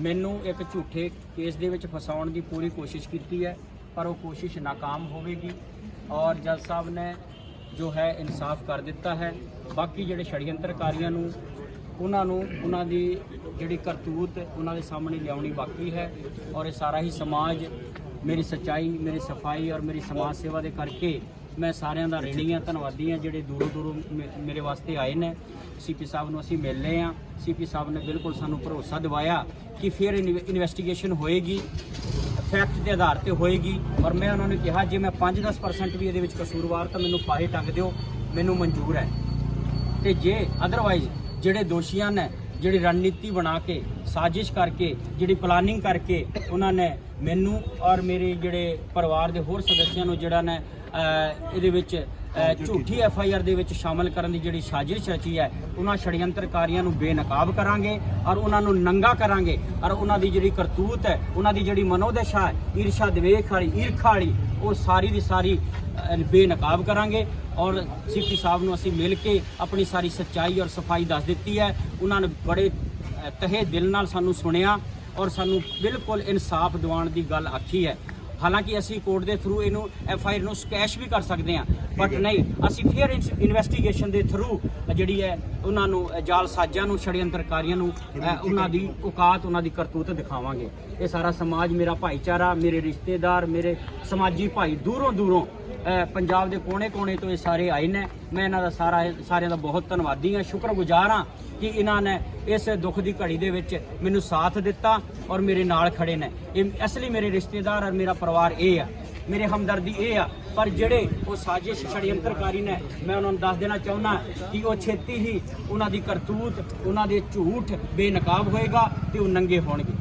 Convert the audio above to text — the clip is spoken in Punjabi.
ਮੈਨੂੰ ਇੱਕ ਝੂਠੇ ਕੇਸ ਦੇ ਵਿੱਚ ਫਸਾਉਣ ਦੀ ਪੂਰੀ ਕੋਸ਼ਿਸ਼ ਕੀਤੀ ਹੈ, ਪਰ ਉਹ ਕੋਸ਼ਿਸ਼ ਨਾਕਾਮ ਹੋਵੇਗੀ ਔਰ ਜੱਜ ਸਾਹਿਬ ਨੇ ਜੋ ਹੈ ਇਨਸਾਫ ਕਰ ਦਿੱਤਾ ਹੈ। ਬਾਕੀ ਜਿਹੜੇ ਛੜਯੰਤਰਕਾਰੀਆਂ ਨੂੰ, ਉਹਨਾਂ ਨੂੰ, ਉਹਨਾਂ ਦੀ ਜਿਹੜੀ ਕਰਤੂਤ ਉਹਨਾਂ ਦੇ ਸਾਹਮਣੇ ਲਿਆਉਣੀ ਬਾਕੀ ਹੈ ਔਰ ਇਹ ਸਾਰਾ ਹੀ ਸਮਾਜ, ਮੇਰੀ ਸੱਚਾਈ, ਮੇਰੀ ਸਫ਼ਾਈ ਔਰ ਮੇਰੀ ਸਮਾਜ ਸੇਵਾ ਦੇ ਕਰਕੇ ਮੈਂ ਸਾਰਿਆਂ ਦਾ ਰਿਣੀ ਹਾਂ ਧੰਨਵਾਦੀ ਹਾਂ ਜਿਹੜੇ ਦੂਰੋਂ ਦੂਰੋਂ ਮੇ- ਮੇਰੇ ਵਾਸਤੇ ਆਏ ਨੇ। ਸੀਪੀ ਸਾਹਿਬ ਨੂੰ ਅਸੀਂ ਮਿਲ ਲਏ ਹਾਂ ਸੀਪੀ ਸਾਹਿਬ ਨੇ ਬਿਲਕੁਲ ਸਾਨੂੰ ਭਰੋਸਾ ਦਿਵਾਇਆ ਕਿ ਫਿਰ ਇਨਵੈਸਟੀਗੇਸ਼ਨ ਹੋਏਗੀ ਫੈਕਟ ਦੇ ਆਧਾਰ ਤੇ ਹੋਏਗੀ। ਔਰ ਮੈਂ ਉਹਨਾਂ ਨੂੰ ਕਿਹਾ, ਜੇ ਮੈਂ 5-10% ਵੀ ਇਹਦੇ ਵਿੱਚ ਕਸੂਰਵਾਰ ਤਾਂ ਮੈਨੂੰ ਫਾਹੇ ਟੰਗ ਦਿਓ, ਮੈਨੂੰ ਮਨਜ਼ੂਰ ਹੈ। ਤੇ ਜੇ ਅਦਰਵਾਈਜ਼ ਜਿਹੜੇ ਦੋਸ਼ੀਆਂ ਨੇ, ਜਿਹੜੀ ਰਣਨੀਤੀ ਬਣਾ ਕੇ, ਸਾਜ਼ਿਸ਼ ਕਰਕੇ, ਜਿਹੜੀ ਪਲਾਨਿੰਗ ਕਰਕੇ ਉਹਨਾਂ ਨੇ ਮੈਨੂੰ ਔਰ ਮੇਰੇ ਜਿਹੜੇ ਪਰਿਵਾਰ ਦੇ ਹੋਰ ਸਦੱਸਿਆਂ ਨੂੰ ਜਿਹੜਾ ਨੇ ਇਹਦੇ ਵਿੱਚ ਝੂਠੀ ਐਫ ਆਈ ਆਰ ਦੇ ਵਿੱਚ ਸ਼ਾਮਲ ਕਰਨ ਦੀ ਜਿਹੜੀ ਸਾਜ਼ਿਸ਼ ਰਚੀ ਹੈ ਉਹਨਾਂ ਛੜਯੰਤਰਕਾਰੀਆਂ ਨੂੰ ਬੇਨਕਾਬ ਕਰਾਂਗੇ ਔਰ ਉਹਨਾਂ ਨੂੰ ਨੰਗਾ ਕਰਾਂਗੇ ਔਰ ਉਹਨਾਂ ਦੀ ਜਿਹੜੀ ਕਰਤੂਤ ਹੈ ਉਹਨਾਂ ਦੀ ਜਿਹੜੀ ਮਨੋਦਸ਼ਾ ਹੈ ਈਰਸ਼ਾ ਦਵੇਖ ਵਾਲੀ ਈਰਖਾ ਵਾਲੀ ਉਹ ਸਾਰੀ ਦੀ ਸਾਰੀ ਬੇਨਕਾਬ ਕਰਾਂਗੇ ਔਰ ਸਿੱਖੀ ਸਾਹਿਬ ਨੂੰ ਅਸੀਂ ਮਿਲ ਕੇ ਆਪਣੀ ਸਾਰੀ ਸੱਚਾਈ ਔਰ ਸਫ਼ਾਈ ਦੱਸ ਦਿੱਤੀ ਹੈ। ਉਹਨਾਂ ਨੇ ਬੜੇ ਤਹਿ ਦਿਲ ਨਾਲ ਸਾਨੂੰ ਸੁਣਿਆ ਔਰ ਸਾਨੂੰ ਬਿਲਕੁਲ ਇਨਸਾਫ ਦਿਵਾਉਣ ਦੀ ਗੱਲ ਆਖੀ ਹੈ। ਹਾਲਾਂਕਿ ਅਸੀਂ ਕੋਰਟ ਦੇ ਥਰੂ ਇਹਨੂੰ ਐਫ ਆਈ ਆਰ ਨੂੰ ਸਕੈਸ਼ ਵੀ ਕਰ ਸਕਦੇ ਹਾਂ ਬਟ ਨਹੀਂ ਅਸੀਂ ਫਿਰ ਇਨਵੈਸਟੀਗੇਸ਼ਨ ਦੇ ਥਰੂ ਜਿਹੜੀ ਹੈ ਉਹਨਾਂ ਨੂੰ ਜਾਲ ਸਾਜ਼ਾਂ ਨੂੰ ਛੜਯੰਤਰਕਾਰੀਆਂ ਨੂੰ ਉਹਨਾਂ ਦੀ ਔਕਾਤ ਉਹਨਾਂ ਦੀ ਕਰਤੂਤ ਦਿਖਾਵਾਂਗੇ। ਇਹ ਸਾਰਾ ਸਮਾਜ ਮੇਰਾ ਭਾਈਚਾਰਾ ਮੇਰੇ ਰਿਸ਼ਤੇਦਾਰ ਮੇਰੇ ਸਮਾਜੀ ਭਾਈ ਦੂਰੋਂ ਦੂਰੋਂ ਪੰਜਾਬ ਦੇ ਕੋਨੇ-ਕੋਨੇ ਤੋਂ ਇਹ ਸਾਰੇ ਆਏ ਨੇ। ਮੈਂ ਇਹਨਾਂ ਦਾ ਸਾਰਾ ਸਾਰਿਆਂ ਦਾ ਬਹੁਤ ਧੰਨਵਾਦੀ ਹਾਂ। ਸ਼ੁਕਰਗੁਜ਼ਾਰ ਹਾਂ ਕਿ ਇਹਨਾਂ ਨੇ ਇਸ ਦੁੱਖ ਦੀ ਘੜੀ ਦੇ ਵਿੱਚ ਮੈਨੂੰ ਸਾਥ ਦਿੱਤਾ ਔਰ ਮੇਰੇ ਨਾਲ ਖੜੇ ਨੇ। ਇਹ ਅਸਲੀ ਮੇਰੇ ਰਿਸ਼ਤੇਦਾਰ ਔਰ ਮੇਰਾ ਪਰਿਵਾਰ ਇਹ ਆ। ਮੇਰੇ ਹਮਦਰਦੀ ਇਹ ਆ, ਪਰ ਜਿਹੜੇ ਉਹ ਸਾਜ਼ਿਸ਼ ਛੜਯੰਤਰਕਾਰੀ ਨੇ, ਮੈਂ ਉਹਨਾਂ ਨੂੰ ਦੱਸ ਦੇਣਾ ਚਾਹੁੰਦਾ ਕਿ ਉਹ ਛੇਤੀ ਹੀ ਉਹਨਾਂ ਦੀ ਕਰਤੂਤ, ਉਹਨਾਂ ਦੇ ਝੂਠ ਬੇਨਕਾਬ ਹੋਏਗਾ ਤੇ ਉਹ ਨੰਗੇ ਹੋਣਗੇ।